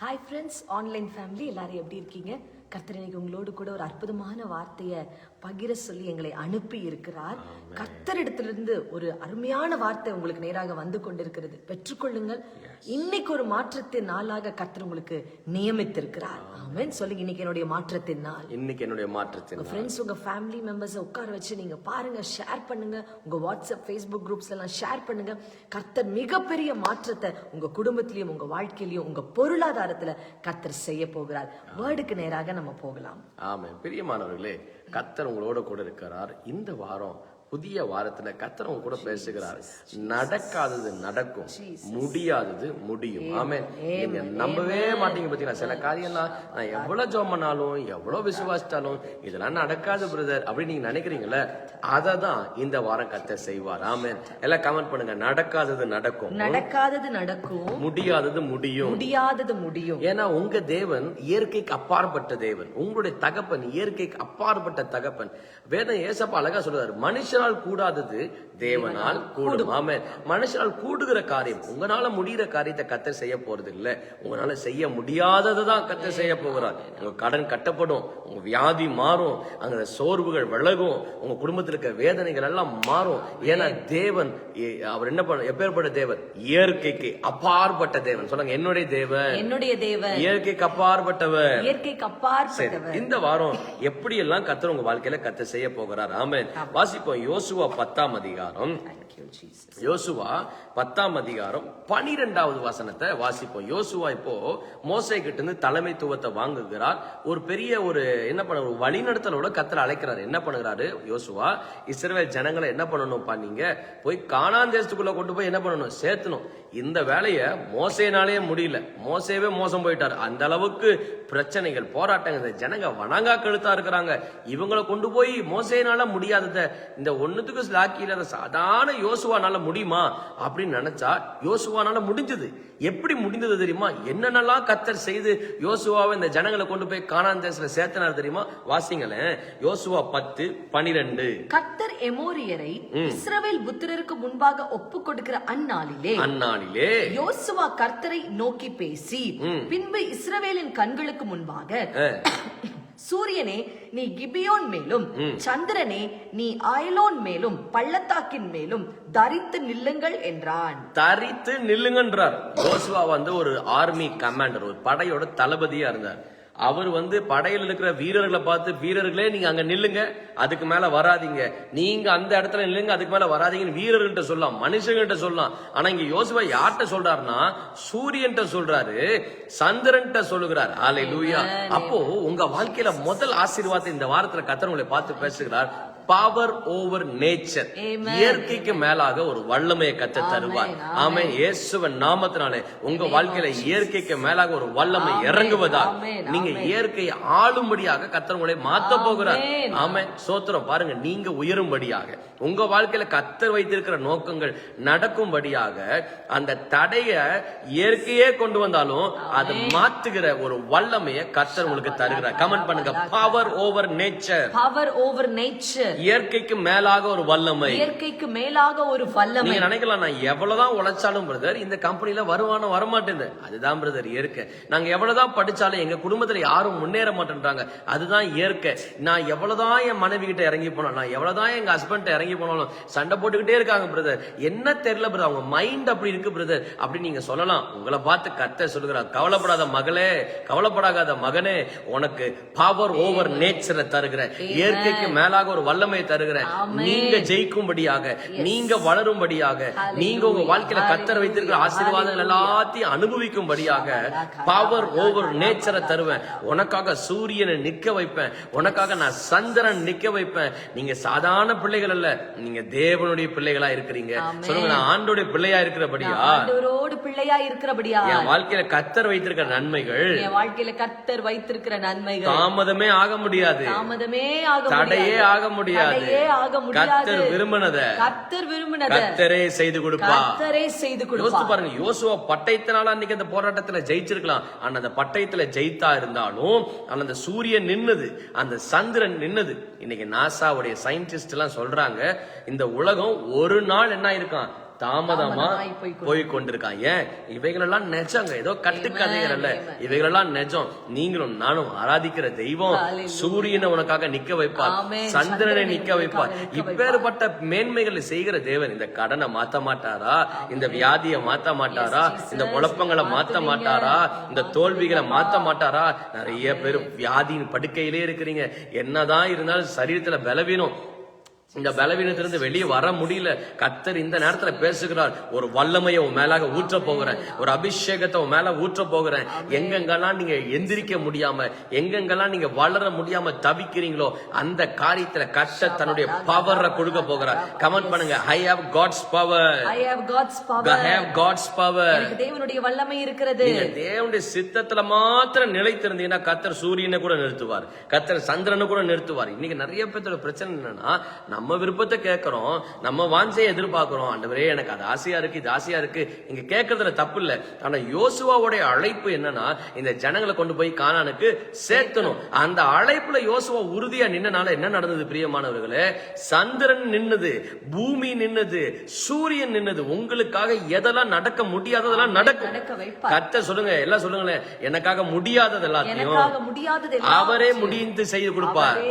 Hi friends online family எல்லாரும் எப்படி இருக்கீங்க? கர்த்தர் இன்னைக்கு உங்களோடு கூட ஒரு அற்புதமான வார்த்தையை பகிர சொல்லி எங்களை அனுப்பி இருக்கிறார். கர்த்தரிடத்திலிருந்து ஒரு அருமையான வார்த்தை உங்களுக்கு நேராக வந்து கொண்டிருக்கிறது. பெற்றுக்கொள்ளுங்கள். இன்னைக்கு ஒரு மாற்றத்தின் நாளாக கர்த்தர் உங்களுக்கு நியமித்திருக்கிறார். ஆமென் சொல்லுங்க இன்னைக்கு என்னுடைய மாற்றத்தின் நாள். இன்னைக்கு என்னுடைய மாற்றத்தின் உங்க ஃப்ரெண்ட்ஸ் உங்க ஃபேமிலி மெம்பர்ஸை உட்கார வச்சு நீங்க பாருங்க ஷேர் பண்ணுங்க. உங்க வாட்ஸ்அப் ஃபேஸ்புக் குரூப்ஸ் எல்லாம் ஷேர் பண்ணுங்க. கர்த்தர் மிகப்பெரிய மாற்றத்தை உங்க குடும்பத்திலயும் உங்க வாழ்க்கையிலயும் உங்க பொருளாதாரத்துல கர்த்தர் செய்ய போகிறார். வேர்டுக்கு நேராக நம்ம போகலாம். ஆமென் பிரியமானவர்களே கத்தர் உங்களோட கூட இருக்கிறார். இந்த வாரம் புதிய வாரத்துல கத்தர் உங்க கூட பேசுகிறார். நடக்காதது நடக்கும். முடியாதது முடியும். நீங்க நம்பவே மாட்டீங்க பாத்தீங்களா? சில காரியம்லாம் நான் எவ்வளவு ஜோம் பண்ணாலும் எவ்வளவு விசுவாசித்தாலும் இதெல்லாம் நடக்காது பிரதர் அப்படின்னு நீங்க நினைக்கிறீங்களே அதை தான் இந்த வாரம் கத்தர் செய்வார். ஆமென். எல்லாம் கமெண்ட் பண்ணுங்க. நடக்காதது நடக்கும். நடக்காதது நடக்கும். முடியாதது முடியும். முடியாதது முடியும். ஏன்னா உங்க தேவன் இயற்கைக்கு அப்பாற்பட்ட தேவன். உங்களுடைய தகப்பன் இயற்கைக்கு அப்பாற்பட்ட தகப்பன். வேதம் ஏசப்பா அழகா சொல்றாரு மனுஷனால் கூடாதது தேவனால் கூடும். ஆமென். மனுஷனால் கூடுகிற காரியம் உங்களால முடிகிற காரியத்தை கத்தர் செய்ய போறது இல்ல உங்களால செய்ய முடியாததை தான் கத்தர் செய்ய போகிறார். உங்க கடன் கட்டப்படும் உங்க வியாதி மாறும் அங்க சோர்வுகள் விலகும் உங்க குடும்பத்தில் இருக்க வேதனைகள் எல்லாம் மாறும். ஏன்னா தேவன் அவர் என்ன பண்ண எப்பேற்பட்ட தேவன்? இயற்கைக்கு அப்பாற்பட்ட தேவன். சொல்லுங்க என்னுடைய தேவன். என்னுடைய தேவன். இயற்கைக்கு அப்பாற்பட்டவர். இயற்கைக்கு அப்பாற்பட்டவர். இந்த வாரம் எப்படி எல்லாம் கத்தர் உங்க வாழ்க்கையில கத்த செய்ய போகிறார்? ஆமென். வாசிப்போம் யோசுவா பத்தாம் அதிகாரம். யோசுவா பத்தாம் அதிகாரம் பனிரெண்டாவது வசனத்தை வாசிப்போம். யோசுவா இப்போ மோசை கிட்ட இருந்து தலைமைத்துவத்தை வாங்குகிறார். ஒரு பெரிய ஒரு என்ன பண்ண ஒரு வழிநடத்தலோட கத்தர் அழைக்கிறாரு. என்ன பண்ணுகிறாரு? யோசுவா இஸ்ரவேல் ஜனங்களை என்ன பண்ணணும்ப்பா நீங்க? போய் கானான் தேசத்துக்குள்ள கொண்டு போய் என்ன பண்ணணும்? சேர்த்தணும். இந்த வேலையை மோசைனாலே முடியல. மோசேவே மோசம் போயிட்டாரு. அந்த அளவுக்கு பிரச்சனைகள் போராட்டங்கள் ஜனங்க வணங்கா கழுத்தா இருக்கிறாங்க. இவங்களை கொண்டு போய் மோசைனால முடியாதத இந்த ஒண்ணுத்துக்கு ஸ்லாக்கி இல்லாத சாதாரண யோசுவானால முடியுமா அப்படின்னு நினைச்சா யோசுவானால முடிஞ்சது. எப்படி முடிந்தது தெரியுமா? என்னென்னலாம் கத்தர் செய்து யோசுவாவை இந்த ஜனங்களை கொண்டு போய் கானான் தேசத்துல சேர்த்தனார் தெரியுமா? வாசிங்களேன். யோசுவா பத்து பனிரெண்டு. கர்த்தர் எமோரியரை இஸ்ரவேல் புத்திரருக்கு முன்பாக ஒப்பு கொடுக்கிற அந்நாளிலே அந்நாளிலே. யோசுவா கர்த்தரை நோக்கி பேசி பின்பு இஸ்ரவேலின் கண்களுக்கு முன்பாக சூரியனே நீ கிபியோன் மேலும் சந்திரனே நீ அயலோன் மேலும் பள்ளத்தாக்கின் மேலும் தரித்து நில்லுங்கள் என்றான். தரித்து நில்லுங்கன்றார். யோசுவா வந்து ஒரு ஆர்மி கமாண்டர் ஒரு படையோட தளபதியா இருந்தார். அவர் வந்து படையில் இருக்கிற வீரர்களை பார்த்து வீரர்களே நீங்க அங்க நில்லுங்க அதுக்கு மேல வராதீங்க. நீங்க அந்த இடத்துல நில்லுங்க அதுக்கு மேல வராதீங்கன்னு வீரர்கள்ட்ட சொல்லலாம் மனுஷங்கள்ட்ட சொல்லலாம். ஆனா இங்க யோசுவா யார்கிட்ட சொல்றாருன்னா சூரியன்ட்ட சொல்றாரு சந்திரன்ட்ட சொல்லுகிறார். ஆலை லூயா அப்போ உங்க வாழ்க்கையில முதல் ஆசீர்வாதத்தை இந்த வாரத்துல கத்தர் உங்களை பார்த்து பேசுகிறார். Power over nature. இயற்கைக்கு மேலாக ஒரு வல்லமையை கத்த தருவார். ஆமென். இயேசுவன் நாமத்தினாலே உங்க வாழ்க்கையில இயற்கைக்கு மேலாக ஒரு வல்லமை இறங்குவதா. நீங்க இயற்கையை ஆளும்படியாக கத்தர் உங்களை மாத்த போகிறார். ஆமென். சோத்திரம் பாருங்க நீங்க உயரும்படியாக உங்க வாழ்க்கையில கத்தர் வைத்திருக்கிற நோக்கங்கள் நடக்கும்படியாக அந்த தடைய இயற்கையே கொண்டு வந்தாலும் அதை மாத்துகிற ஒரு வல்லமையை கத்தர் உங்களுக்கு தருகிறார். கமெண்ட் பண்ணுங்க. Power over nature power over nature இயற்கைக்கு மேலாக ஒரு வல்லமை. இயற்கைக்கு மேலாக ஒரு வல்லமை. நீங்க நினைக்கலாம் நான் எவ்வளவுதான் உழைச்சாலும் பிரதர் இந்த கம்பெனில வருமானம் வரமாட்டேங்குது. அதுதான் பிரதர் இயற்கை. நாங்க எவ்வளவுதான் படிச்சாலும் எங்க குடும்பத்துல யாரும் முன்னேற மாட்டேன்றாங்க. அதுதான் இயற்கை. நான் எவ்வளவுதான் என் மனைவி கிட்ட இறங்கி போனாலும் நான் எவ்வளவுதான் எங்க ஹஸ்பண்ட் இறங்கி போனாலும் சண்டை போட்டுக்கிட்டே இருக்காங்க பிரதர் என்ன தெரியல பிரதர் அவங்க மைண்ட் அப்படி இருக்கு பிரதர் அப்படி நீங்க சொல்லலாம். உங்களை பார்த்து கத்த சொல்லுகிறார் கவலைப்படாத மகளே கவலைப்படாத மகனே உனக்கு பவர் ஓவர் நேச்சரை தருகிறேன். இயற்கைக்கு மேலாக ஒரு வல்லமை தருகிறேன். நீங்க ஜெயிக்கும்படியாக நீங்க வளரும்படியாக நீங்க உங்க வாழ்க்கையில கத்தர் வைத்திருக்கிற ஆசீர்வாதங்கள் எல்லாத்தையும் அனுபவிக்கும்படியாக பவர் ஓவர் நேச்சரை தருவேன். உனக்காக சூரியனை நிக்க வைப்பேன். உனக்காக நான் சந்திரன் நிக்க வைப்பேன். நீங்க சாதாரண பிள்ளைகள் அல்ல நீங்க தேவனுடைய பிள்ளைகளா இருக்கிறீங்க. சொல்லுங்க நான் ஆண்டோடைய பிள்ளையா இருக்கிறபடியா? பிள்ளையா இருக்கிறபடியா? என் வாழ்க்கையில கத்தர் வைத்திருக்கிற நன்மைகள் என் வாழ்க்கையில கர்த்தர் வைத்திருக்கிற நன்மைகள். தாமதமே ஆக முடியாது. தாமதமே ஆக தடையே. ஆக முடியாது. முடியாது. கத்தர் விரும்பினத கர்த்தர் விரும்பினத கத்தரே செய்து கொடுப்பா. கர்த்தரே செய்து கொடுப்பா. யோசிச்சு பாருங்க யோசுவா பட்டயத்தினால அன்னைக்கு அந்த போராட்டத்துல ஜெயிச்சிருக்கலாம். ஆனா அந்த பட்டயத்துல ஜெயித்தா இருந்தாலும் அந்த சூரியன் நின்னது அந்த சந்திரன் நின்னது. இன்னைக்கு நாசாவுடைய சயின்டிஸ்ட் எல்லாம் சொல்றாங்க இந்த உலகம் ஒரு நாள் என்ன இருக்கான் தாமதமா போய் கொண்டு- போய் கொண்டிருக்கான் ஏன்? இவைகளெல்லாம் நிஜங்க. ஏதோ கட்டுக்கதைகள் அல்ல இவைகளெல்லாம் நிஜம். நீங்களும் நானும் ஆராதிக்கிற தெய்வம். சூரியனை உனக்காக நிக்க வைப்பார். சந்திரனை நிக்க வைப்பார். இப்பேற்பட்ட மேன்மைகளை செய்கிற தேவன் இந்த கடனை மாத்த மாட்டாரா? இந்த வியாதியை மாத்த மாட்டாரா. இந்த குழப்பங்களை மாத்த. மாட்டாரா? இந்த தோல்விகளை மாத்த மாட்டாரா? நிறைய பேர் வியாதியின் படுக்கையிலே இருக்கிறீங்க. என்னதான் இருந்தாலும் சரீரத்துல பலவீனம். இந்த பலவீனத்திலிருந்து வெளியே வர முடியல. கத்தர் இந்த நேரத்துல பேசுகிறார் ஒரு வல்லமையை உன் மேலாக ஊற்ற போகிறேன் ஒரு அபிஷேகத்தை உன் மேல ஊற்ற போகிறேன். எங்கெங்கெல்லாம் நீங்க எந்திரிக்க முடியாம எங்கெங்கெல்லாம் நீங்க வளர முடியாம தவிக்கிறீங்களோ அந்த காரியத்துல கத்த தன்னுடைய பவரை கொடுக்க போகிறார். கமெண்ட் பண்ணுங்க. I have God's power I have God's power. I have God's power தேவனுடைய வல்லமை இருக்கிறது. நீங்க தேவனுடைய சித்தத்துல மாத்திரம் நிலைத்திருந்தீங்கன்னா கத்தர் சூரியனை கூட நிறுத்துவார். கத்தர் சந்திரனை கூட நிறுத்துவார். இன்னைக்கு நிறைய பேர்த்தோட பிரச்சனை என்னன்னா நம்ம விருப்பத்தை கேட்கறோம் நம்ம வாஞ்சையை எதிர்பார்க்கிறோம். ஆண்டவரே எனக்கு அது ஆசையா இருக்கு இது ஆசையா இருக்கு. இங்க கேட்கறதுல தப்பு இல்ல. ஆனா யோசுவாவுடைய அழைப்பு என்னன்னா இந்த ஜனங்களை கொண்டு போய் கானானுக்கு சேர்த்தணும். அந்த அழைப்புல யோசுவா உறுதியா நின்னனால என்ன நடந்தது பிரியமானவர்களே? சந்திரன் நின்னது பூமி நின்னது சூரியன் நின்னது. உங்களுக்காக எதெல்லாம் நடக்க முடியாததெல்லாம் நடக்கும். கத்த சொல்லுங்க எல்லாம் சொல்லுங்களேன். எனக்காக முடியாதது எல்லாத்தையும் அவரே முடிந்து செய்து கொடுப்பார்.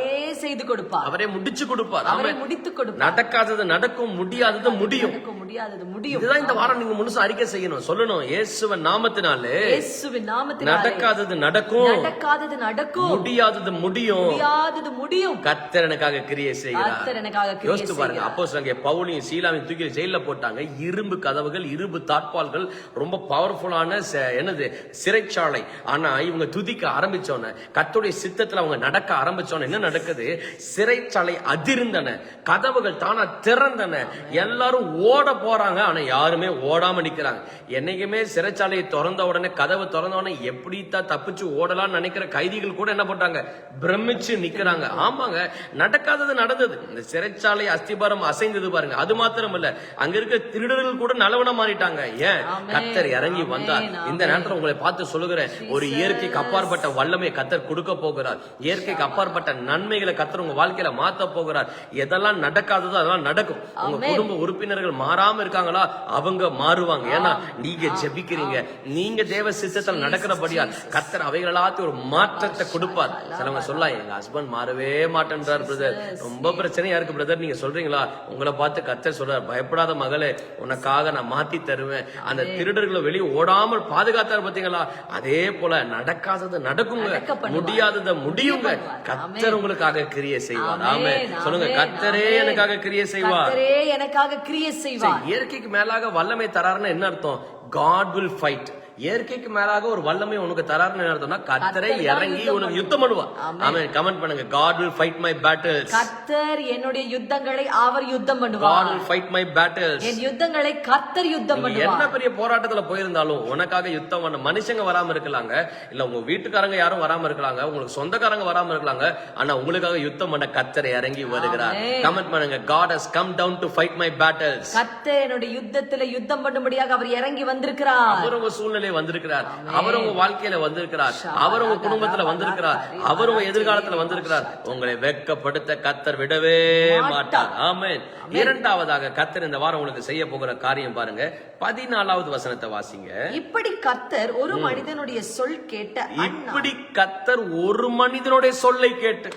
செய்து கொடுப்பார் அவரே முடிச்சு கொடுப்பார் அவரே. முடித்து கொடுப்பார் நடக்காதது நடக்கும் முடியாதது முடியும். முடியாதது முடியும். இதுதான் இந்த வாரம் நீங்க முழுசா அறிக்கை செய்யணும். சொல்லணும் இயேசுவன் நாமத்தினாலே இயேசுவின் நாமத்தினாலே நடக்காதது நடக்கும். நடக்காதது நடக்கும். முடியாதது முடியும். முடியாதது முடியும். கத்தர் எனக்காக கிரியை செய்கிறார். கர்த்தர் எனக்காக கிரியை யோசித்து பாருங்க. அப்போ அங்கே பவுலையும் சீலாவையும் தூக்கி ஜெயில போட்டாங்க. இரும்பு கதவுகள் இரும்பு தாட்பால்கள் ரொம்ப பவர்ஃபுல்லான என்னது சிறைச்சாலை. ஆனா இவங்க துதிக்க ஆரம்பிச்சோன்ன கத்துடைய சித்தத்துல அவங்க நடக்க ஆரம்பிச்சோன்ன என்ன நடக்குது? சிறைச்சாலை அதிர்ந்தன. கதவுகள் தானா திறந்தன. எல்லாரும் ஓட போறாங்க ஆனா யாருமே ஓடாம நிக்கிறாங்க. என்னைக்குமே சிறைச்சாலையை திறந்த உடனே கதவு திறந்த உடனே எப்படி தான் தப்பிச்சு ஓடலாம்னு நினைக்கிற கைதிகள் கூட என்ன பண்றாங்க? பிரமிச்சு நிக்கிறாங்க. ஆமாங்க நடக்காதது நடந்தது. இந்த சிறைச்சாலை அஸ்திபாரம் அசைந்தது பாருங்க. அது மாத்திரம் இல்ல அங்க இருக்க திருடர்கள் கூட நல்லவனா மாறிட்டாங்க. ஏன். கத்தர் இறங்கி வந்தார். இந்த நேரத்துல உங்களை பார்த்து சொல்லுகிறேன். ஒரு இயற்கைக்கு அப்பாற்பட்ட வல்லமையை கத்தர் கொடுக்க போகிறார். இயற்கைக்கு அப்பாற்பட்ட நன்மைகளை கத்தர் உங்க வாழ்க்கையில மாத்த போகிறார். எதெல்லாம் நடக்காததோ அதெல்லாம் நடக்கும். உங்க. குடும்ப உறுப்பினர்கள் மாறாம இருக்காங்களா? அவங்க மாறுவாங்க. ஏன்னா நீங்க ஜெபிக்கிறீங்க. நீங்க தேவ சித்தத்தில் நடக்கிறபடியா கத்தர் அவைகள் எல்லாத்தையும் ஒரு மாற்றத்தை கொடுப்பார். சிலவங்க சொல்லலாம் எங்க ஹஸ்பண்ட் மாறவே மாட்டேன்றார் பிரதர் ரொம்ப பிரச்சனையா இருக்கு பிரதர் நீங்க சொல்றீங்களா? உங்களை பார்த்து கத்தர் சொல்றார் பயப்படாத மகளே உனக்காக நான் மாத்தி தருவேன். அந்த திருடர்களை வெளியே ஓடாமல் பாதுகாத்தார் பாத்தீங்களா? அதே போல நடக்காதது நடக்குங்க. முடியாததை முடியுங்க. கத்தர் உங்களுக்காக கிரியை செய்வார். ஆமே சொல்லுங்க கத்தரே. எனக்காக கிரியை செய்வார். கர்த்தரே எனக்காக கிரியை செய்வார். இயற்கைக்கு மேலாக வல்லமை தராருன்னு என்ன அர்த்தம்? காட் வில் ஃபைட் இயற்கைக்கு மேலாக ஒரு வல்லமை உனக்கு தராருன்னு அர்த்தம்னா கத்தரை இறங்கி உனக்கு யுத்தம் பண்ணுவா ஆமென். ஆமென். கமெண்ட் பண்ணுங்க. God will fight my battles கர்த்தர் என்னுடைய யுத்தங்களை அவர் யுத்தம் காட் பண்ணுவார் வில் ஃபைட் மை பேட்டில்ஸ் என் யுத்தங்களை கர்த்தர் யுத்தம் நீங்க என்ன பண்ணுவார் பெரிய போராட்டத்துல போயிருந்தாலும் உனக்காக யுத்தம் பண்ண மனுஷங்க வராம இருக்கலாங்க. இல்ல உங்க வீட்டுக்காரங்க யாரும் வராம இருக்கலாங்க. உங்களுக்கு சொந்தக்காரங்க வராம இருக்கலாங்க. ஆனா உங்களுக்காக யுத்தம் பண்ண கத்தரை இறங்கி வருகிறார். கமெண்ட் பண்ணுங்க. God has come down to fight my battles. கர்த்தர் என்னுடைய யுத்தத்துல யுத்தம் பண்ணும்படியாக அவர் இறங்கி வந்திருக்கிறார். அவர் உங்க சூழ்நிலை வந்திருக்கிறார். அவர் உங்க வாழ்க்கையில வந்திருக்கிறார். அவர் உங்க குடும்பத்துல வந்திருக்கிறார். அவர் உங்க எதிர்காலத்துல வந்திருக்கிறார். உங்களை வெட்கப்படுத்த கத்தர் விடவே மாட்டார். ஆமென். இரண்டாவதாக கத்தர் இந்த வாரம் உங்களுக்கு செய்ய போகிற காரியம் பாருங்க. பதினாலாவது வசனத்தை வாசிங்க. இப்படி கர்த்தர் ஒரு மனிதனுடைய சொல் கேட்ட இப்படி கத்தர் ஒரு மனிதனுடைய சொல்லை கேட்டு.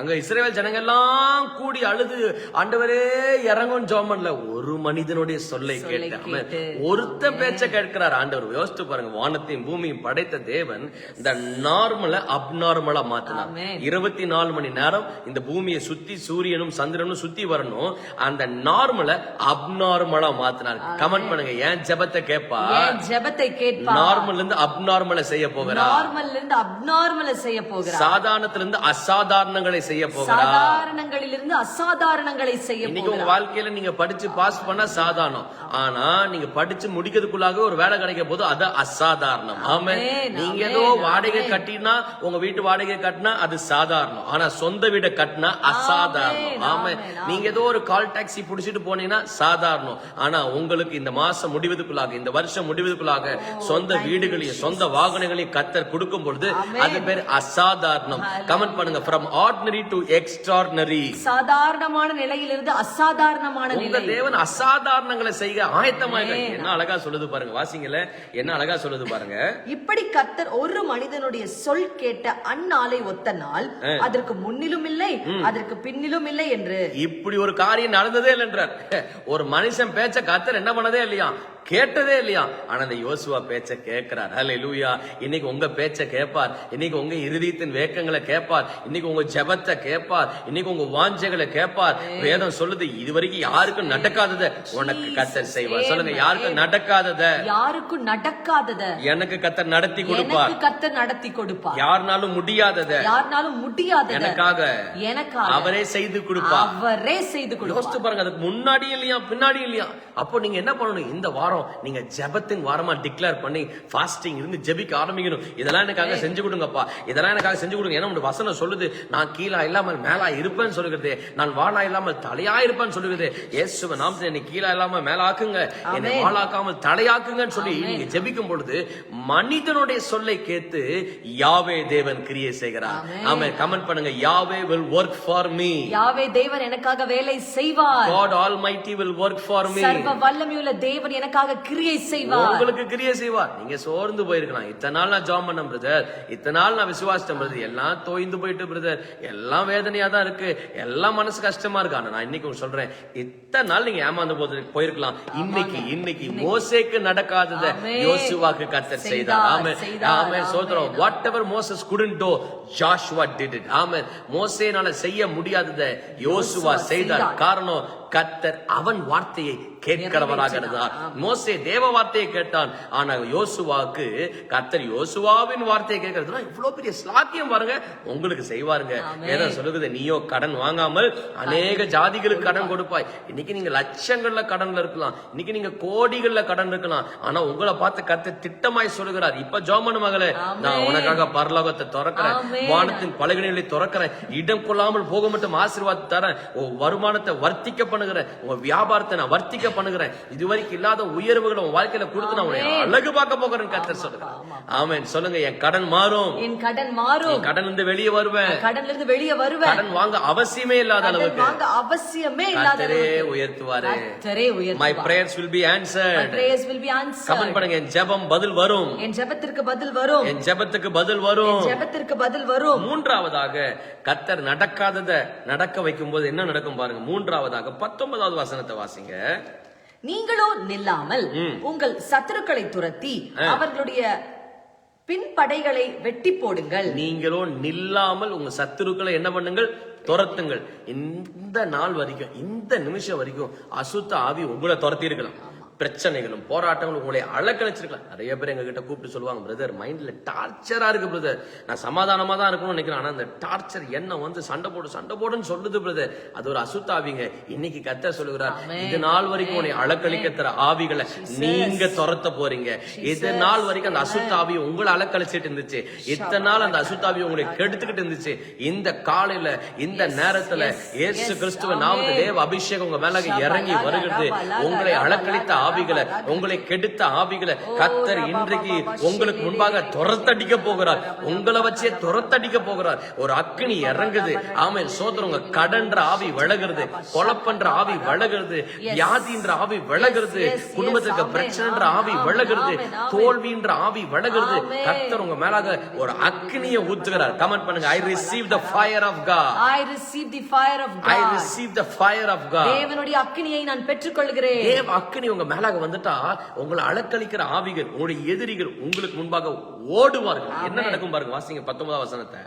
அங்க இஸ்ரேல் ஜனங்க எல்லாம் கூடி அழுது ஆண்டவரே இறங்கும் ஜோமன்ல ஒரு மனிதனுடைய சொல்லை கேட்டு. ஒருத்தன் பேச்ச கேட்கிறார் ஆண்டவர். யோசித்து பாருங்க வானத்தையும் பூமியும் படைத்த தேவன் இந்த நார்மலை அப்நார்மலா மாத்தினார். இருபத்தி நாலு மணி நேரம் இந்த பூமியை சுத்தி சூரியனும் சந்திரனும் சுத்தி வரணும். அந்த நார்மலை அப்நார்மலா மாத்தினார். கமெண்ட் பண்ணுங்க ஏன் ஜெபத்தை கேட்பா? ஜெபத்தை கேட்பார் நார்மல் இருந்து அப்நார்மலை செய்ய போகிறா? நார்மல்ல இருந்து அப்நார்மல செய்ய போகிறார் சாதாரணத்துல இருந்து அசாதாரணங்களை செய்ய போகிறா? சாதாரணங்களிலிருந்து அசாதாரணங்களை செய்ய இன்னைக்கு உங்க போகிறார் வாழ்க்கையில நீங்க படிச்சு பாஸ் பண்ணா சாதாரணம். ஆனா நீங்க படிச்சு முடிக்கிறதுக்குள்ளாக ஒரு வேலை கிடைக்க போது அது அசாதாரணம். ஆமே நீங்க ஏதோ வாடகை. கட்டினா உங்க வீட்டு வாடகை கட்டினா அது சாதாரணம். ஆனா சொந்த வீடை கட்டினா அசாதாரணம். ஆமே நீங்க ஏதோ ஒரு கால் டாக்ஸி புடிச்சிட்டு போனீங்கன்னா சாதாரணம். ஆனா உங்களுக்கு இந்த மாசம் முடிவதுக்குள்ளாக இந்த வருஷம் முடிவதுக்குள்ளாக சொந்த வீடுகளையும் சொந்த வாகனங்களையும் கத்தர் கொடுக்கும் பொழுது அது பேர் அசாதாரணம். கமெண்ட் பண்ணுங்க. From ordinary ordinary to extraordinary. சாதாரணமான நிலையிலிருந்து அசாதாரணமான உங்க தேவன் அசாதாரணங்களை செய்ய ஆயத்தமாக என்ன அழகா சொல்லுது பாருங்க வாசிங்கள. என்ன அழகா சொல்லுது பாருங்க. இப்படி கர்த்தர் ஒரு மனிதனுடைய சொல் கேட்ட அந்நாளை ஒத்த நாள் அதற்கு முன்னிலும் இல்லை அதற்கு பின்னிலும் இல்லை என்று. இப்படி ஒரு காரியம் நடந்ததே இல்லைன்றார். ஒரு மனுஷன் பேச்ச கத்தர் என்ன பண்ணதே இல்லையா? கேட்டதே இல்லையா? ஆனா அந்த யோசுவா பேச்ச கேட்கிறார். ஹalleluya. இன்னைக்கு உங்க பேச்ச கேட்பார். இன்னைக்கு உங்க இருதயத்தின் வேக்கங்களை கேட்பார். இன்னைக்கு உங்க ஜெபத்தை கேட்பார். இன்னைக்கு உங்க வாஞ்சைகளை கேட்பார். வேதம் சொல்லுது இதுவரைக்கும் யாருக்கும் நடக்காதத உனக்கு கத்தர் செய்வார். சொல்லுங்க யாருக்கும் நடக்காதத யாருக்கும் நடக்காதத எனக்கு கத்தர் நடத்தி கொடுப்பார். கர்த்தர் நடத்தி கொடுப்பார். யாருனாலும் முடியாதத யாருனாலும் முடியாதத எனக்காக எனக்காக அவரே செய்து கொடுப்பார். அவரே செய்து கொடுப்பார். யோசிச்சு பாருங்க அதுக்கு முன்னாடி இல்லையா பின்னாடி இல்லையா? அப்போ நீங்க என்ன பண்ணணும்? இந்த வாரம் நீங்க ஜெபத்தின் வாரமா டிக்ளேர் பண்ணி ஃபாஸ்டிங் இருந்து ஜெபிக்க ஆரம்பிக்கணும். இதெல்லாம் எனக்காக செஞ்சு கொடுங்கப்பா. இதெல்லாம் எனக்காக செஞ்சு கொடுங்க. ஏன்னா வசனம் சொல்லுது நான் கீழா இல்லாமல் மேலா இருப்பேன்னு சொல்லுகிறது நான் வாளா இல்லாமல் தலையா இருப்பேன்னு சொல்லுகிறது இயேசுவ நாமத்தை என்னை கீழா இல்லாம மேல ஆக்குங்க என்னை வாளாக்காமல் தலையாக்குங்கன்னு சொல்லி நீங்க ஜெபிக்கும் பொழுது மனிதனுடைய சொல்லை கேட்டு யாவே தேவன் கிரியை செய்கிறார். ஆமென் கமெண்ட் பண்ணுங்க. Yahweh will work for me. Yahweh தேவன் எனக்காக வேலை செய்வார். God Almighty will work for me. சர்வ வல்லமையுள்ள தேவன் எனக்காக கிரியை செய்வார் உங்களுக்கு கிரியை செய்வார். நீங்க சோர்ந்து போயிருக்கலாம். இத்தனை நாள் நான் ஜாம் பண்ண பிரதர் இத்தனை நாள் நான் விசுவாசித்தேன் பிரதர் எல்லாம் தோய்ந்து போயிட்டு பிரதர் எல்லாம் வேதனையா தான் இருக்கு. எல்லாம் மனசு கஷ்டமா இருக்கு. ஆனா நான் இன்னைக்கு சொல்றேன். இத்தனை நாள் நீங்க ஏமாந்து போது போயிருக்கலாம். இன்னைக்கு இன்னைக்கு மோசேக்கு நடக்காதத. யோசுவாக்கு கத்தர் செய்தார் ஆமே ஆமே சோதரம் whatever Moses couldn't do Joshua did it. ஆமென். மோசேனால செய்ய முடியாதத யோசுவா செய்தார். செய்தார். காரணம் கத்தர் அவன் வார்த்தையை கேட்கிறவராக இருந்தார். மோசே தேவ வார்த்தையை கேட்டான். ஆனா யோசுவாக்கு கத்தர் யோசுவாவின் வார்த்தையை கேட்கறதுனா இவ்வளவு பெரிய ஸ்லாக்கியம் பாருங்க. உங்களுக்கு செய்வாருங்க. வேதம் சொல்லுகிறது நீயோ கடன் வாங்காமல் அநேக ஜாதிகளுக்கு கடன் கொடுப்பாய். இன்னைக்கு நீங்க லட்சங்கள்ல கடன்ல இருக்கலாம். இன்னைக்கு நீங்க கோடிகள்ல கடன் இருக்கலாம். ஆனா உங்களை பார்த்து கத்தர் திட்டமாய் சொல்லுகிறார். இப்ப ஜோமனு மகளே நான் உனக்காக பரலோகத்தை திறக்கிறேன். வானத்தின் பலகணிகளை திறக்கிறேன். இடம் கொள்ளாமல் போக மட்டும் ஆசீர்வாதம் தரேன். வருமானத்தை வர்த்திக்க பண்ணுகிறேன். உன் வியாபாரத்தை நான் வர்த்திக்க பண்ணுகிறேன். இதுவரைக்கும் இல்லாத உயர்வுகளை உன் வாழ்க்கையில கொடுத்து நான் உன்னை அழகு பார்க்க போகிறேன் கத்தர் சொல்லுங்க ஆமென். சொல்லுங்க என் கடன் மாறும். என் கடன் மாறும். என் கடன்ல இருந்து வெளியே வருவேன். கடன்ல இருந்து வெளியே வருவேன். கடன் வாங்க அவசியமே இல்லாத கடன் அளவுக்கு. வாங்க அவசியமே இல்லாத கத்தரே உயர்த்துவாரு. கர்த்தரே மை உயர்த்துவார் prayers will be answered. Prayers will be answered. Comment பண்ணுங்க. என் ஜெபம் பதில் வரும். என் ஜெபத்திற்கு பதில் வரும். என் ஜெபத்துக்கு பதில் வரும். ஜெபத்திற்கு பதில் வரும். மூன்றாவதாக கத்தர் நடக்காதத நடக்க வைக்கும் போது என்ன நடக்கும் பாருங்க. மூன்றாவதாக பத்தொன்பதாவது வசனத்தை வாசிங்க. நீங்களோ நில்லாமல் உங்கள் சத்துருக்களை துரத்தி அவர்களுடைய பின்படைகளை வெட்டி போடுங்கள். நீங்களோ நில்லாமல் உங்க சத்துருக்களை என்ன பண்ணுங்கள்? துரத்துங்கள். இந்த நாள் வரைக்கும் இந்த நிமிஷம் வரைக்கும் அசுத்த ஆவி உங்களை துரத்தி இருக்கலாம் பிரச்சனைகளும் போராட்டங்களும் உங்களை அலக்கழிச்சிருக்கலாம் நிறைய பேர் எங்க கிட்ட கூப்பிட்டு சொல்லுவாங்க பிரதர் மைண்ட்ல டார்ச்சரா இருக்கு பிரதர் நான் சமாதானமா தான் இருக்கணும்னு நினைக்கிறேன். ஆனா அந்த டார்ச்சர் என்ன வந்து சண்டை போடு சண்டை போடுன்னு சொல்லுது பிரதர் அது ஒரு அசுத்த ஆவிங்க இன்னைக்கு கத்த சொல்லுகிறார் இது நாள் வரைக்கும் உன்னை அலக்கழிக்க தர ஆவிகளை நீங்க துரத்த போறீங்க. இது நாள் வரைக்கும் அந்த அசுத்த ஆவி உங்களை அலக்கழிச்சிட்டு இருந்துச்சு. இத்தனை நாள் அந்த அசுத்த ஆவி உங்களை கெடுத்துக்கிட்டு இருந்துச்சு. இந்த காலையில இந்த நேரத்துல இயேசு கிறிஸ்துவ நாமத்து தேவ அபிஷேகம் உங்க மேல இறங்கி வருகிறது. உங்களை அலக்கழித்த ஆவிகளை உங்களை கெடுத்த ஆவிகளை கத்தர் இன்றைக்கு உங்களுக்கு முன்பாக துரத்தடிக்க போகிறார். உங்களை வச்சே துரத்தடிக்க போகிறார். ஒரு அக்கினி இறங்குது. ஆமென். சோதரம் உங்க கடன்ற ஆவி விலகுறது கொலப்பன்ற ஆவி விலகுறது வியாதின்ற ஆவி விலகுறது குடும்பத்துக்கு பிரச்சனைன்ற ஆவி விலகுறது. தோல்வின்ற ஆவி விலகுறது. கத்தர் உங்க மேலாக ஒரு அக்கினியை ஊத்துகிறார் கமெண்ட் பண்ணுங்க. I receive the fire of God I receive the fire of I God. Receive the fire of God தேவனுடைய அக்கினியை நான் பெற்றுக்கொள்கிறேன். தேவ அக்கினி உங்க மேலாக வந்துட்டா உங்களை அலக்களிக்கிற ஆவிகள் உங்களுடைய எதிரிகள் உங்களுக்கு முன்பாக ஓடுவார்கள். என்ன நடக்கும் பாருங்க வாசிங்க பத்தொன்பதாம் வசனத்தை.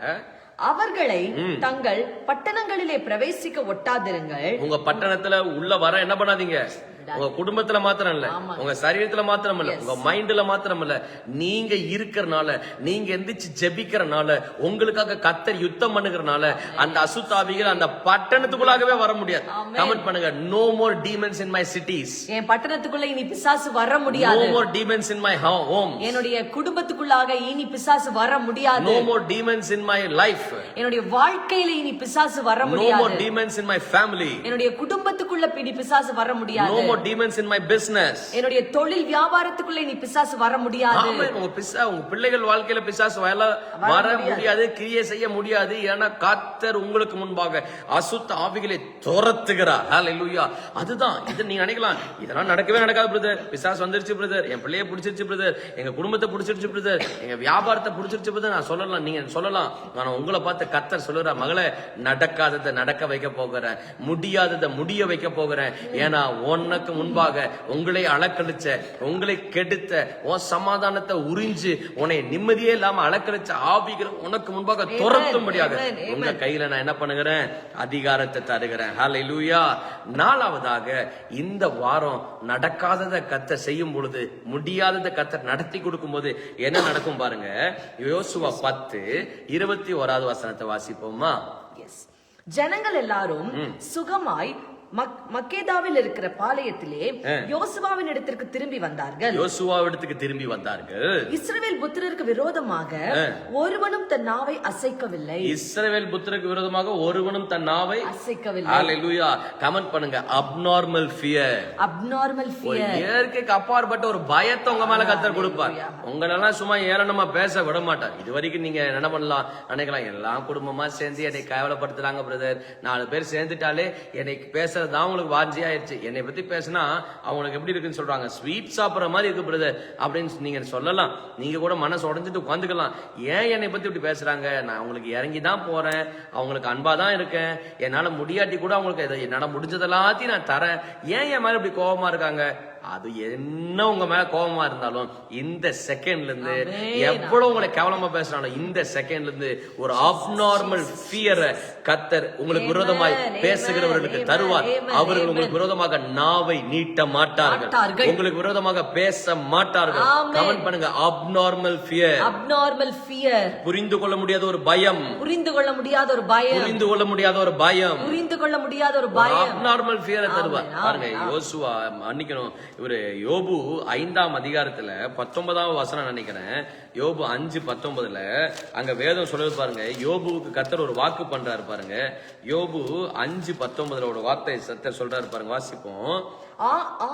அவர்களை தங்கள் பட்டணங்களிலே பிரவேசிக்க ஒட்டாதிருங்கள். உங்க பட்டணத்துல உள்ள வர என்ன பண்ணாதீங்க? உங்க குடும்பத்துல மாத்திரம் இல்ல உங்க சரீரத்துல மாத்திரம் இல்ல உங்க மைண்ட்ல மாத்திரம் இல்ல நீங்க இருக்கறனால நீங்க எந்திரிச்சு ஜெபிக்கிறனால உங்களுக்காக கத்தர் யுத்தம் பண்ணுகிறனால அந்த அசுத்தாவிகள் அந்த பட்டணத்துக்குள்ளாகவே வர முடியாது. கமெண்ட் பண்ணுங்க. No more demons in my cities என் பட்டணத்துக்குள்ள இனி பிசாசு வர நோ முடியாது. More demons in my home என்னுடைய குடும்பத்துக்குள்ளாக இனி பிசாசு வர முடியாது. No more demons in my life என்னுடைய வாழ்க்கையில இனி பிசாசு வர நோ மோர் முடியாது. டீமன்ஸ் இன் மை ஃபேமிலி என்னுடைய குடும்பத்துக்குள்ள இனி பிசாசு வர நோ முடியாது. More demons in my business. என்னுடைய தொழில் வியாபாரத்துக்குள்ளே நீ பிசாசு வர முடியாது. உங்க பிசா உங்க பிள்ளைகள் வாழ்க்கையில பிசாசு வர வர முடியாது. கிரியை செய்ய முடியாது. ஏன்னா கர்த்தர் உங்களுக்கு முன்பாக அசுத்த ஆவிகளை துரத்துகிறார். ஹalleluya அதுதான் இது நீங்க நினைக்கலாம். இதெல்லாம் நடக்கவே நடக்காது பிரதர் பிசாசு வந்துருச்சு பிரதர் என் பிள்ளைய பிடிச்சிருச்சு பிரதர் எங்க குடும்பத்தை பிடிச்சிருச்சு பிரதர் எங்க வியாபாரத்தை பிடிச்சிருச்சு பிரதர் நான் சொல்லலாம் நீங்க சொல்லலாம். ஆனா உங்களை பார்த்து கர்த்தர் சொல்லுற மகளே நடக்காததை நடக்க வைக்க போகிறேன். முடியாததை முடிய வைக்க போகிறேன். ஏன்னா உனக்கு முன்பாக உங்களை அளக்களிச்ச உங்களை கெடுத்த உன் சமாதானத்தை உறிஞ்சு உன்னை நிம்மதியே இல்லாம அளக்களிச்ச ஆவிகள் உனக்கு முன்பாக துரத்தும்படியாக. உங்க கையில நான் என்ன பண்ணுகிறேன்? அதிகாரத்தை தருகிறேன். ஹalleluya நாலாவதாக இந்த வாரம் நடக்காததை கத்த செய்யும் பொழுது முடியாததை கத்த நடத்தி கொடுக்கும் போது என்ன நடக்கும் பாருங்க? யோசுவா பத்து இருபத்தி ஓராவது வசனத்தை வாசிப்போமா? ஜனங்கள் எல்லாரும் சுகமாய் மக்கேதாவில் இருக்கிற பாளையத்திலே யோசுவாவின் இடத்திற்கு திரும்பி வந்தார்கள். யோசுவாவிடத்துக்கு திரும்பி வந்தார்கள். இஸ்ரவேல் புத்திரருக்கு விரோதமாக ஒருவனும் தன் நாவை அசைக்கவில்லை. இஸ்ரவேல் புத்திரருக்கு விரோதமாக ஒருவனும் தன் நாவை அசைக்கவில்லை. ஹalleluya கமெண்ட் பண்ணுங்க. அப்நார்மல் ஃபியர் அப்நார்மல் ஃபியர் இயற்கைக்கு அப்பாற்பட்ட ஒரு பயத்தை உங்க மேல கத்தர் கொடுப்பார். உங்களெல்லாம் சும்மா ஏளனமா பேச விட மாட்டார். இது வரைக்கும் நீங்க என்ன பண்ணலாம்? நினைக்கலாம் எல்லாம் குடும்பமா சேர்ந்து என்னை கேவலப்படுத்துறாங்க பிரதர் நாலு பேர் சேர்ந்துட்டாலே என்னை பேசுறதுதான் உங்களுக்கு வாஞ்சி ஆயிடுச்சு. என்னை பத்தி பேசினா அவங்களுக்கு எப்படி இருக்குன்னு சொல்றாங்க. ஸ்வீட் சாப்பிட்ற மாதிரி இருக்கு பிரதர் அப்படின்னு நீங்க சொல்லலாம். நீங்க கூட மனசு உடஞ்சிட்டு உட்காந்துக்கலாம். ஏன் என்னை பத்தி இப்படி பேசுறாங்க? நான் அவங்களுக்கு இறங்கி தான் போறேன். அவங்களுக்கு அன்பா தான் இருக்கேன். என்னால முடியாட்டி கூட அவங்களுக்கு இதை என்னால முடிஞ்சது எல்லாத்தையும் நான் தரேன். ஏன் என் மாதிரி இப்படி கோபமா இருக்காங்க? அது என்ன உங்க மேல கோபமா இருந்தாலும் இந்த செகண்ட்ல இருந்து எவ்வளவு உங்களை கேவலமா பேசுறாலும் இந்த செகண்ட்ல இருந்து ஒரு அப்நார்மல் ஃபியரை கத்தர் உங்களுக்கு விரோதமாய் பேசுகிறவர்களுக்கு தருவார். அவர்கள். உங்களுக்கு விரோதமாக நாவை நீட்ட மாட்டார்கள். உங்களுக்கு விரோதமாக பேச மாட்டார்கள். கமெண்ட் பண்ணுங்க. அப்நார்மல் ஃபியர் அப்நார்மல் ஃபியர் புரிந்து கொள்ள முடியாத ஒரு பயம். புரிந்து கொள்ள முடியாத ஒரு பயம். புரிந்து கொள்ள முடியாத ஒரு பயம். புரிந்து கொள்ள முடியாத ஒரு பயம். அப்நார்மல் ஃபியரை தருவார். பாருங்க. யோசுவா மன்னிக்கணும். ஒரு யோபு ஐந்தாம் அதிகாரத்துல பத்தொன்பதாம் வசனம் நினைக்கிறேன். யோபு அஞ்சு பத்தொன்பதுல அங்க வேதம் சொல்லுது பாருங்க. யோபுவுக்கு கத்தர் ஒரு வாக்கு பண்றாரு பாருங்க. யோபு அஞ்சு பத்தொன்பதுல ஒரு வார்த்தை சத்தர் சொல்றாரு பாருங்க. வாசிப்போம்.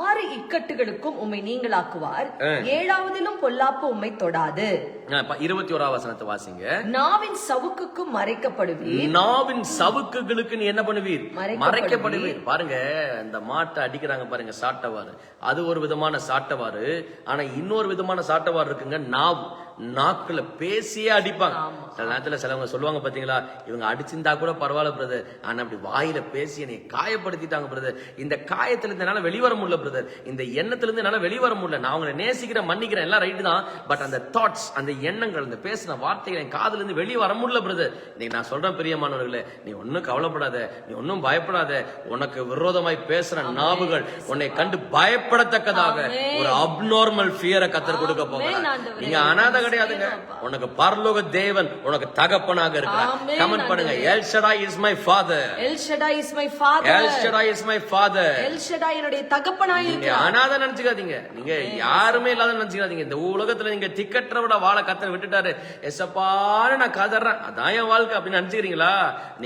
ஆறு இக்கட்டுகளுக்கும் உம்மை நீங்களாக்குவார். ஏழாவதிலும் பொல்லாப்பு உம்மை தொடாது. இருபத்தி ஓராம் வசனத்தை வாசிங்க. நாவின் சவுக்குக்கும் மறைக்கப்படுவீர். நாவின் சவுக்குகளுக்கு நீ என்ன பண்ணுவீர். மறைக்கப்படுவீர். பாருங்க இந்த மாட்டை அடிக்கிறாங்க பாருங்க சாட்டவாறு. அது ஒரு விதமான சாட்டவாறு. ஆனா இன்னொரு விதமான சாட்டவாறு இருக்குங்க நாவு. நாக்குல பேசியே அடிப்பாங்க. சில நேரத்துல சிலவங்க சொல்லுவாங்க பாத்தீங்களா இவங்க அடிச்சிருந்தா கூட பரவாயில்ல பிரதர் ஆனா அப்படி வாயில பேசி என்னை காயப்படுத்திட்டாங்க பிரதர் இந்த காயத்துல இருந்து என்னால வெளிவர முடியல பிரதர் இந்த எண்ணத்துல இருந்து என்னால வெளிவர முடியல. நான் அவங்களை நேசிக்கிறேன் மன்னிக்கிறேன் எல்லாம் ரைட்டு தான். பட் அந்த தாட்ஸ் அந்த எண்ணங்கள் அந்த பேசின வார்த்தைகள் என் காதுல இருந்து வெளியே வர முடியல பிரதர் நீ நான் சொல்றேன் பிரியமானவர்களே நீ ஒன்னும் கவலைப்படாத நீ ஒன்னும் பயப்படாத. உனக்கு விரோதமாய் பேசுற நாவுகள் உன்னை கண்டு பயப்படத்தக்கதாக ஒரு அப்நார்மல் ஃபியரை கத்தர் கொடுக்க ஆண்டவரே. நீங்க அனாதை கிடையாதுங்க. உனக்கு பரலோக தேவன் உனக்கு தகப்பனாக இருக்கிறார். கமெண்ட் பண்ணுங்க. El is my father El Shaddai is my father El is my father El Shaddai என்னுடைய தகப்பனாய் நீங்க இருக்கிறார். அனாதை நினைச்சுக்காதீங்க. நீங்க யாருமே இல்லாத நினைச்சுக்காதீங்க. இந்த உலகத்துல நீங்க திக்கற்றவிட வாழ கத்தர் விட்டுட்டாரு. எசப்பான்னு நான் கதறேன். அதான் என் வாழ்க்கை அப்படின்னு நினைச்சுக்கிறீங்களா?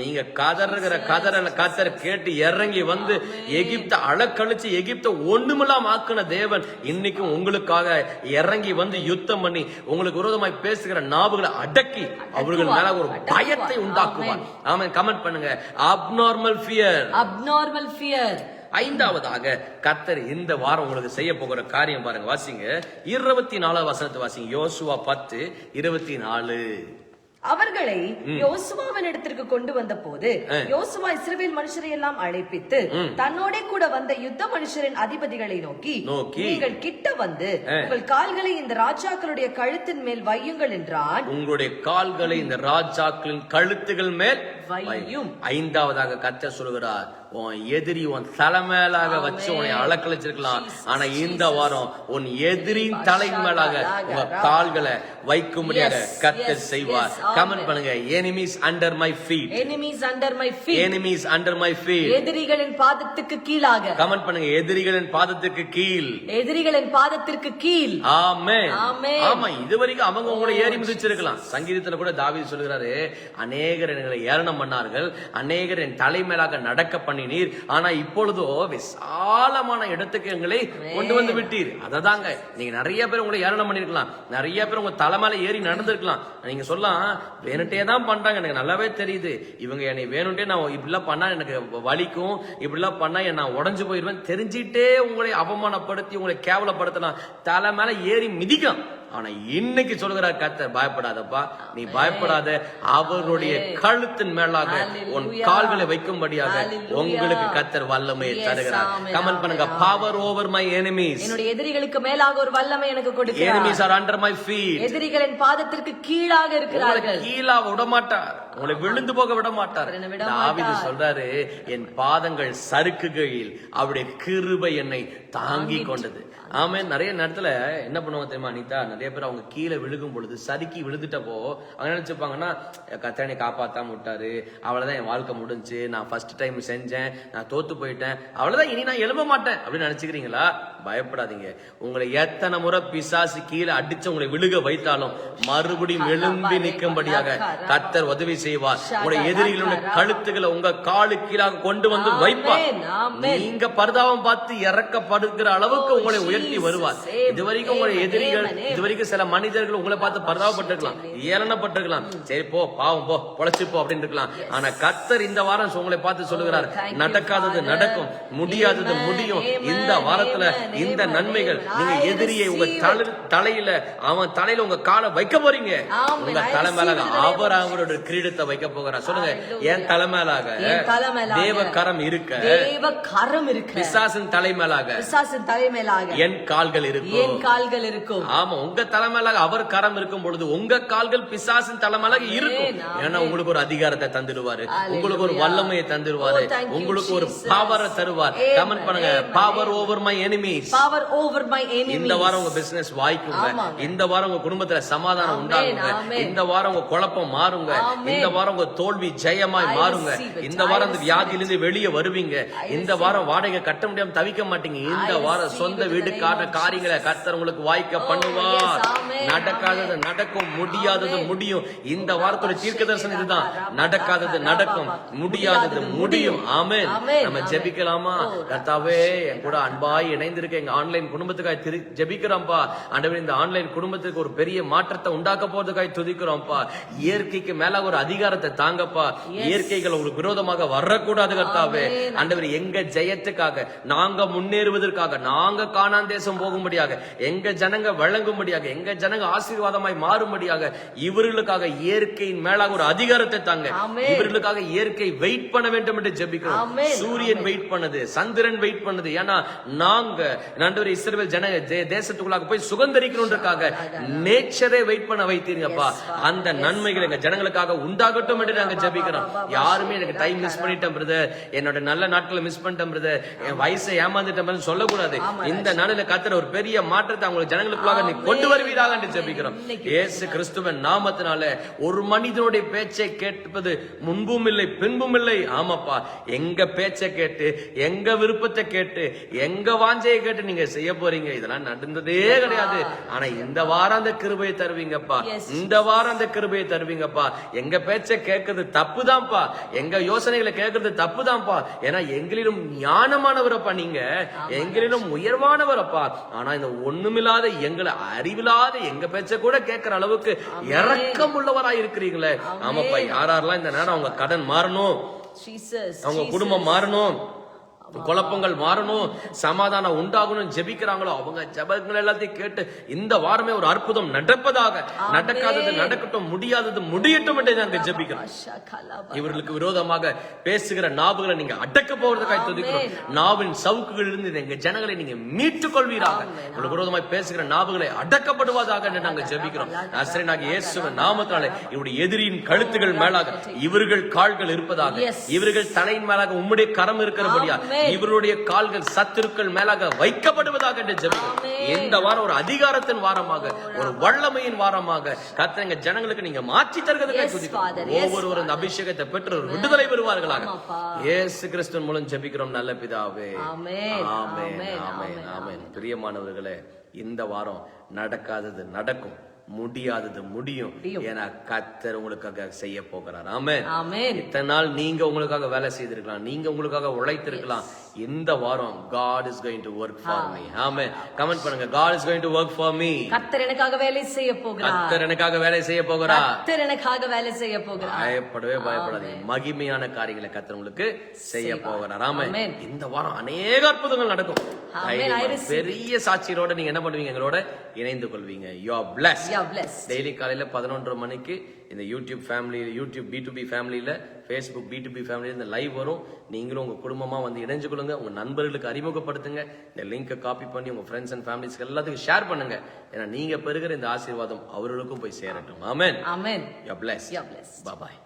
நீங்க கதறுகிற கதறல கத்தர் கேட்டு இறங்கி வந்து எகிப்த அளக்கழிச்சு எகிப்த ஒண்ணுமில்லாம ஆக்குன தேவன் இன்னைக்கும் உங்களுக்காக இறங்கி வந்து யுத்தம் பண்ணி உங்களுக்கு விரோதமாய் பேசுகிற நாவுகளை அடக்கி அவர்கள் மேல ஒரு பயத்தை உண்டாக்குவார். ஆமென். கமெண்ட் பண்ணுங்க. அப்நார்மல் ஃபியர் அப்நார்மல் ஃபியர் ஐந்தாவதாக கத்தர் இந்த வாரம் உங்களுக்கு செய்ய போகிற காரியம் பாருங்க. வாசிங்க. இருபத்தி நாலாவது வசனத்தை வாசிங்க. யோசுவா பத்து இருபத்தி நாலு. அவர்களை யோசுவாவின் இடத்திற்கு கொண்டு வந்த போது யோசுவா இஸ்ரவேல் மனுஷரை எல்லாம் அழைப்பித்து தன்னோட கூட வந்த யுத்த மனுஷரின் அதிபதிகளை நோக்கி நீங்கள் கிட்ட வந்து உங்கள் கால்களை இந்த ராஜாக்களுடைய கழுத்தின் மேல் வையுங்கள் என்றான். உங்களுடைய கால்களை இந்த ராஜாக்களின் கழுத்துகள் மேல் வையும். ஐந்தாவதாக கத்தர் சொல்கிறார் உன் எதிரி உன் தலைமையிலாக வச்சு உன்னை அளக்களிச்சிருக்கலாம் ஆனா இந்த வாரம் உன் எதிரின் தலை மேலாக உங்க கால்களை வைக்கும்படியாக Yes, கத்தர் yes, செய்வார். கமெண்ட். பண்ணுங்க. Enemies under my feet enemies under my feet enemies under my feet எதிரிகளின் பாதத்துக்கு கீழாக. கமெண்ட் பண்ணுங்க. எதிரிகளின் பாதத்துக்கு கீழ். எதிரிகளின் பாதத்திற்கு கீழ். ஆமே. ஆமா இது வரைக்கும் அவங்க உங்களை ஏறி மிதிச்சிருக்கலாம். சங்கீதத்துல கூட தாவீது சொல்கிறாரு அநேகர் எங்களை ஏளனம் பண்ணார்கள். அநேகர் என் தலைமையிலாக நடக்க பண்ணி பண்ணினீர் ஆனா இப்பொழுதோ விசாலமான இடத்துக்கு எங்களை கொண்டு வந்து விட்டீர். அததாங்க நீங்க நிறைய பேர் உங்களை ஏளனம் பண்ணிருக்கலாம். நிறைய பேர் உங்க தலைமையில ஏறி நடந்திருக்கலாம். நீங்க சொல்லலாம் வேணுட்டே தான் பண்றாங்க. எனக்கு நல்லாவே தெரியுது. இவங்க என்னை வேணுட்டே நான் இப்படிலாம் பண்ணா எனக்கு வலிக்கும். இப்படிலாம் பண்ணா நான் உடஞ்சு போயிருவேன். தெரிஞ்சிட்டே உங்களை அவமானப்படுத்தி உங்களை கேவலப்படுத்தலாம். தலை மேல ஏறி மிதிக்கலாம். ஆனா இன்னைக்கு சொல்கிறார் கர்த்தர் பயப்படாதப்பா. நீ பயப்படாத. அவருடைய கழுத்தின் மேலாக உன். கால்களை வைக்கும்படியாக. உங்களுக்கு கர்த்தர் வல்லமையை தருகிறார். கமெண்ட் பண்ணுங்க. பவர் ஓவர் மை எனிமீஸ் என்னுடைய எதிரிகளுக்கு மேலாக ஒரு வல்லமை எனக்கு கொடுக்கிறார். Enemies are under my feet எதிரிகளின் பாதத்திற்கு கீழாக இருக்கிறார்கள். கீழா விட மாட்டார் உங்களை விழுந்து போக விட மாட்டார். தாவீது. சொல்றாரு என் பாதங்கள் சறுக்குகையில் அவருடைய கிருபை என்னை தாங்கி கொண்டது. ஆமே நிறைய நேரத்துல என்ன பண்ணுவாங்க தெரியுமா அனிதா? நிறைய பேர் அவங்க கீழே விழுகும் பொழுது சறுக்கி விழுந்துட்டப்போ அவங்க நினைச்சுப்பாங்கன்னா கத்தனை காப்பாத்தாம விட்டாரு. அவ்வளவுதான் என் வாழ்க்கை முடிஞ்சு. நான் ஃபர்ஸ்ட் டைம் செஞ்சேன். நான் தோத்து போயிட்டேன். அவ்வளவுதான். இனி நான் எழும்ப மாட்டேன். அப்படின்னு நினைச்சுக்கிறீங்களா? பயப்படாதீங்க. உங்களை எத்தனை முறை பிசாசு கீழே அடிச்சு உங்களை விழுக வைத்தாலும் மறுபடியும் எழும்பி நிற்கும்படியாக கத்தர் உதவி செய்வார். உங்களுடைய எதிரிகளுடைய கழுத்துக்களை உங்க காலு கீழாக கொண்டு வந்து வைப்பார். நீங்க பரிதாபம் பார்த்து இறக்கப்படுகிற அளவுக்கு Oh, உங்களை உயர்த்தி. வருவார். இதுவரைக்கும் உங்களுடைய எதிரிகள். இதுவரைக்கும் சில மனிதர்கள் உங்களை பார்த்து பரிதாபப்பட்டிருக்கலாம். ஏளனப்பட்டிருக்கலாம். சரி போ பாவம் போ பொழைச்சு போ அப்படின்னு இருக்கலாம். ஆனா கத்தர் இந்த வாரம் உங்களை பார்த்து சொல்லுகிறார். Oh, you, நடக்காதது. நடக்கும். முடியாதது முடியும். இந்த வாரத்துல இந்த நன்மைகள். நீங்க எதிரியை உங்க தலையில அவன் தலையில உங்க காலை வைக்க போறீங்க. உங்க I தலை மேலாக receive it. in the name of அவர் அவரோட கிரீடத்தை வைக்க போகிறார் சொல்லுங்க. என் தலை மேலாக என் தலை மேலாக தேவ கரம் இருக்க தேவ கரம் இருக்கு பிசாசின் தலை மேலாக பிசாசின் தலைமையிலாக என் கால்கள் இருக்கும் என் கால்கள் இருக்கும் ஆமா உங்க தலைமையிலாக அவர் கரம் இருக்கும் பொழுது உங்க கால்கள் பிசாசின் தலைமையிலாக இருக்கும். ஏன்னா உங்களுக்கு ஒரு அதிகாரத்தை தந்துடுவாரு. உங்களுக்கு ஒரு வல்லமையை தந்துடுவாரு Oh, உங்களுக்கு ஒரு. பவரை தருவார். கமெண்ட் பண்ணுங்க. Power over my enemies power over my இந்த எனிமி வாரம் உங்க பிசினஸ் வாய்க்குங்க. இந்த வாரம் உங்க குடும்பத்துல சமாதானம் உண்டாகுங்க. இந்த வாரம் உங்க குழப்பம் மாறுங்க. இந்த வாரம் உங்க தோல்வி ஜெயமாய் மாறுங்க. இந்த வாரம் அந்த வியாதியிலிருந்து வெளியே வருவீங்க. இந்த வாரம் வாடகை கட்ட முடியாம தவிக்க மாட்டீங்க. இந்த வாரம் சொந்த வீடுக்கான காரியங்களை. கர்த்தர் உங்களுக்கு வாய்க்க Oh, பண்ணுவார். நடக்காதது. நடக்கும் முடியாதது. முடியும். இந்த வாரத்தோட தீர்க்க தரிசனம் இதுதான். நடக்காதது நடக்கும் முடியாதது முடியும். Amen, நம்ம. ஜெபிக்கலாமா? கர்த்தாவே என் கூட அன்பாய் இணைந்திருக்க எங்க ஆன்லைன் குடும்பத்துக்காய் ஜெபிக்கிறோம்ப்பா ஆண்டவரே இந்த ஆன்லைன் குடும்பத்துக்கு ஒரு பெரிய மாற்றத்தை உண்டாக்க போறதுக்காய் துதிக்கிறோம்ப்பா இயற்கைக்கு மேல ஒரு அதிகாரத்தை தாங்கப்பா. இயற்கைகள் உங்களுக்கு விரோதமாக வரக்கூடாது கர்த்தாவே. ஆண்டவர் எங்க ஜெயத்துக்காக நாங்க முன்னேறுவதற்காக நாங்க காணான் தேசம் போகும்படியாக எங்க ஜனங்க வழங்கும்படியாக எங்க ஜனங்க ஆசீர்வாதமாய் மாறும்படியாக இவர்களுக்காக இயற்கையின் மேலாக ஒரு அதிகாரத்தை தாங்க. இவர்களுக்காக இயற்கை வெயிட் பண்ண வேண்டும் என்று ஜெபிக்கிறோம். சூரியன் வெயிட் பண்ணுது சந்திரன் வெயிட் பண்ணுது. ஏன்னா நாங்க நண்டவர் இஸ்ரவேல் ஜன தேசத்துக்குள்ளாக போய் சுகந்தரிக்கணுன்றக்காக நேச்சரே வெயிட் பண்ண வைத்தீங்கப்பா. அந்த நன்மைகள் எங்க ஜனங்களுக்காக உண்டாகட்டும் என்று நாங்க ஜெபிக்கிறோம். யாருமே எனக்கு டைம் மிஸ் பண்ணிட்டேன் பிரதர் என்னோட நல்ல நாட்களை மிஸ் பண்ணிட்டேன் பிரதர் என் வயசை ஏமாந்துட்டேன் சொல்லக்கூடாது. இந்த நாளில கத்துற ஒரு பெரிய மாற்றத்தை அவங்க ஜனங்களுக்குள்ளாக நீ கொண்டு வருவீராக என்று ஜெபிக்கிறோம். இயேசு கிறிஸ்துவின் நாமத்தினால ஒரு மனிதனுடைய பேச்சை கேட்பது முன்பும் இல்லை பின்பும் இல்லை. ஆமாப்பா. எங்க பேச்சை கேட்டு எங்க விருப்பத்தை கேட்டு எங்க வாஞ்சையை கேட்டு நீங்க செய்ய போறீங்க? இதெல்லாம் நடந்ததே கிடையாது. ஆனா இந்த வாரம் அந்த கிருபையை தருவீங்கப்பா. இந்த வாரம் அந்த கிருபையை தருவீங்கப்பா. எங்க பேச்சை கேட்கறது தப்புதான்ப்பா. எங்க யோசனைகளை கேட்கறது தப்புதான்ப்பா. ஏன்னா எங்களிலும் ஞானமானவரப்பா நீங்க. எங்களிலும் உயர்வானவரப்பா. ஆனா இந்த ஒண்ணுமில்லாத எங்களை அறிவில்லாத எங்க பேச்ச கூட கேட்கிற அளவுக்கு இரக்கம் உள்ளவரா இருக்கிறீங்களே. ஆமாப்பா யாரெல்லாம் இந்த நேரம் அவங்க கடன் மாறணும்? அவங்க குடும்பம் மாறணும்? குழப்பங்கள் மாறணும் சமாதானம் உண்டாகணும் ஜெபிக்கிறாங்களோ அவங்க ஜெபங்கள் எல்லாத்தையும் கேட்டு இந்த வாரமே ஒரு அற்புதம் நடப்பதாக. நடக்காதது நடக்கட்டும் முடியாதது முடியட்டும் என்று நாங்க ஜெபிக்கிறோம். இவர்களுக்கு விரோதமாக பேசுகிற நாவுகளை நீங்க அடக்க போவதற்காக துதிக்கிறோம். நாவின் சவுக்குகள் இருந்து எங்க ஜனங்களை நீங்க மீட்டுக் கொள்வீராக. உங்களுக்கு விரோதமாய் பேசுகிற நாவுகளை அடக்கப்படுவதாக என்று நாங்க ஜெபிக்கிறோம். ஆசிரியனாக இயேசுவின் நாமத்தினாலே இவருடைய எதிரியின் கழுத்துகள் மேலாக இவர்கள் கால்கள் இருப்பதாக. இவர்கள் தலையின் மேலாக உம்முடைய கரம் இருக்கிறபடியா. இவருடைய கால்கள் சத்துருக்கள் மேலாக வைக்கப்படுவதாக என்று. இந்த வாரம் ஒரு அதிகாரத்தின் வாரமாக ஒரு வல்லமையின் வாரமாக எங்க ஜனங்களுக்கு நீங்க மாற்றி. Yes, ஒவ்வொருவரும் இந்த அபிஷேகத்தை பெற்று ஒரு விடுதலை பெறுவார்களாக. இயேசு கிறிஸ்துவின் மூலம் ஜெபிக்கிறோம் நல்ல பிதாவே. ஆமென் ஆமென். ஆமென் பிரியமானவர்களே இந்த வாரம் நடக்காதது நடக்கும் முடியாதது முடியும். ஏன்னா கத்தர் உங்களுக்காக செய்ய போகிறார். ஆமென். இத்தனை நாள் நீங்க உங்களுக்காக வேலை செய்திருக்கலாம். நீங்க உங்களுக்காக உழைத்திருக்கலாம். இந்த வாரம் God is going to work for me. ஆமென் கமெண்ட் பண்ணுங்க. God is going to work for me. கர்த்தர் எனக்காக வேலை செய்ய போகிறார். கத்தர் எனக்காக வேலை செய்ய போகிறார். கர்த்தர் எனக்காக வேலை செய்ய போகிறார். பயப்படவே பயப்படாதீங்க. மகிமையான காரியங்களை கத்தர் உங்களுக்கு செய்ய போகிறார். ஆமென். இந்த வாரம் அநேக அற்புதங்கள் நடக்கும். பெரிய சாட்சியரோட நீங்க என்ன பண்ணுவீங்க? எங்களோட இணைந்து கொள்வீங்க. You are bless. டெய்லி காலையில பதினொன்றரை மணிக்கு இந்த YouTube family YouTube B to B ஃபேமிலியில ஃபேஸ்புக் பி டு பி ஃபேமிலியில் இந்த லைவ் வரும். நீங்களும் உங்க குடும்பமா வந்து இணைஞ்சு கொள்ளுங்க. உங்க நண்பர்களுக்கு அறிமுகப்படுத்துங்க. இந்த லிங்கை காப்பி பண்ணி உங்க ஃப்ரெண்ட்ஸ் அண்ட் ஃபேமிலிஸ்க்கு எல்லாத்துக்கும் ஷேர் பண்ணுங்க. ஏன்னா நீங்க பெறுகிற இந்த ஆசீர்வாதம் அவர்களுக்கும் போய் சேரட்டும். ஆமென். ஆமென். You bless are blessed. Bye